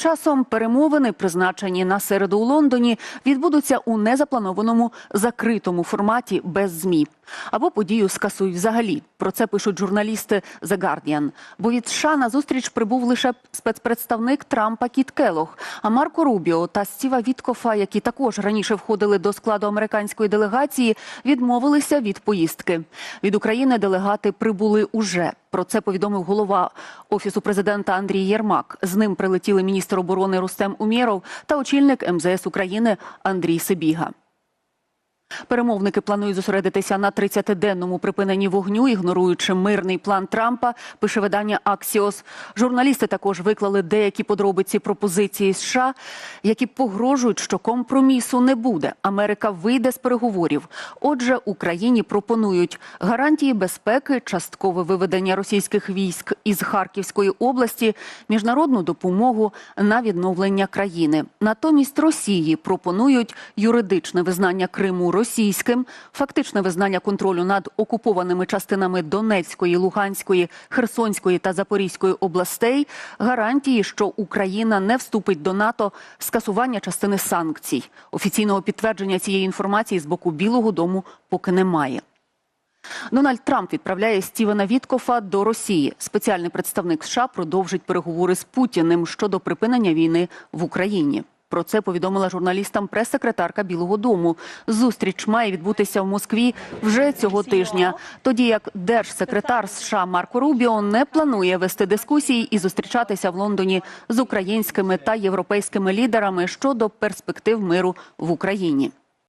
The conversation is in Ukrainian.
часом перемовини, призначені на середу у Лондоні, відбудуться у незапланованому закритому форматі без змі. Або подію скасують взагалі. Про це пишуть журналісти The Guardian. Бо від США на зустріч прибув лише спецпредставник Трампа Кіт Келох. А Марко Рубіо та Стіва Віткофа, які також раніше входили до складу американської делегації, відмовилися від поїздки. Від України делегати прибули уже. Про це повідомив голова офісу президента Андрій Єрмак. З ним прилетіли міністр оборони Рустем Умєров та очільник МЗС України Андрій Сибіга. Перемовники планують зосередитися на 30-денному припиненні вогню, ігноруючи мирний план Трампа. Пише видання Аксіос. Журналісти також виклали деякі подробиці пропозиції США, які погрожують, що компромісу не буде. Америка вийде з переговорів. Отже, Україні пропонують гарантії безпеки, часткове виведення російських військ із Харківської області, міжнародну допомогу на відновлення країни. Натомість Росії пропонують юридичне визнання Криму російським, фактичне визнання контролю над окупованими частинами Донецької, Луганської, Херсонської та Запорізької областей, гарантії, що Україна не вступить до НАТО, скасування частини санкцій. Офіційного підтвердження цієї інформації з боку Білого Дому поки немає. Дональд Трамп відправляє Стівена Віткофа до Росії. Спеціальний представник США продовжить переговори з Путіним щодо припинення війни в Україні. Про це повідомила журналістам прес-секретарка Білого Дому. Зустріч має відбутися в Москві вже цього тижня. Тоді як держсекретар США Марко Рубіо не планує вести дискусії і зустрічатися в Лондоні з українськими та європейськими лідерами щодо перспектив миру в Україні.